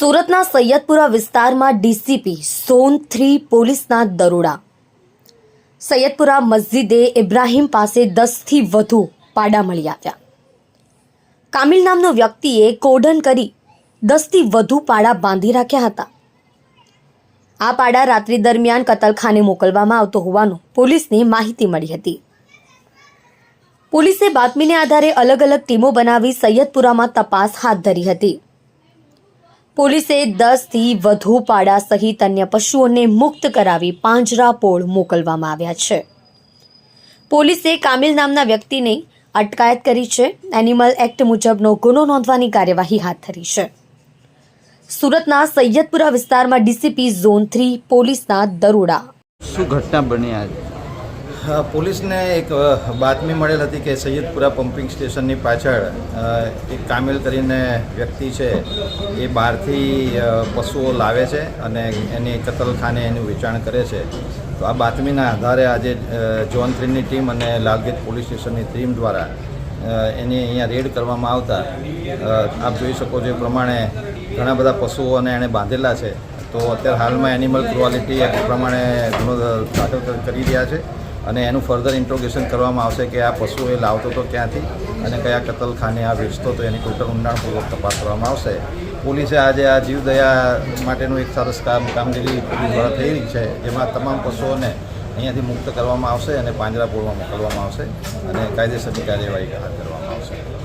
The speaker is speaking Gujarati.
સુરતના સૈયદપુરા વિસ્તારમાં ડીસીપી ઝોન થ્રી પોલીસના દરોડા. સૈયદપુરા મસ્જિદે ઇબ્રાહીમ પાસે દસથી વધુ પાડા મળી આવ્યા. કામિલ નામનો વ્યક્તિએ કોડન કરી દસથી વધુ પાડા બાંધી રાખ્યા હતા. આ પાડા રાત્રિ દરમિયાન કતલખાને મોકલવામાં આવતો હોવાનું પોલીસને માહિતી મળી હતી. પોલીસે બાતમીને આધારે અલગ અલગ ટીમો બનાવી સૈયદપુરામાં તપાસ હાથ ધરી હતી. પોલીસે દસથી વધુ પાડા સહિત અન્ય પશુઓને મુક્ત કરાવી પાંજરાપોળ મોકલવામાં આવ્યા છે. પોલીસે કામિલ નામના વ્યક્તિને અટકાયત કરી છે. એનિમલ એક્ટ મુજબનો ગુનો નોંધવાની કાર્યવાહી હાથ ધરી છે. સુરતના સૈયદપુરા વિસ્તારમાં ડીસીપી ઝોન થ્રી પોલીસના દરોડા. શું ઘટના બની આજે? પોલીસને એક બાતમી મળેલ હતી કે સૈયદપુરા પમ્પિંગ સ્ટેશનની પાછળ એક કામિલ કરીને વ્યક્તિ છે, એ બહારથી પશુઓ લાવે છે અને એની કતલખાને એનું વેચાણ કરે છે. તો આ બાતમીના આધારે આજે જોન થ્રીની ટીમ અને લાલગીત પોલીસ સ્ટેશનની ટીમ દ્વારા એની અહીંયા રેડ કરવામાં આવતા આપ જોઈ શકો છો એ પ્રમાણે ઘણા બધા પશુઓને એણે બાંધેલા છે. તો અત્યારે હાલમાં એનિમલ ક્રુઆલિટી એક્ટ પ્રમાણે ગુનો દાખલ કરી રહ્યા છે. અને એનું ફર્ધર ઇન્ટ્રોગેશન કરવામાં આવશે કે આ પશુ એ લાવતો તો ક્યાંથી અને કયા કતલખાને આ વેચતો તો એની ટોટલ ઊંડાણપૂર્વક તપાસ કરવામાં આવશે. પોલીસે આજે આ જીવદયા માટેનું એક સરસ કામ, કામગીરી પોલીસ દ્વારા થઈ રહી છે, જેમાં તમામ પશુઓને અહીંયાથી મુક્ત કરવામાં આવશે અને પાંજરાપોળમાં મોકલવામાં આવશે અને કાયદેસરની કાર્યવાહી હાથ ધરવામાં આવશે.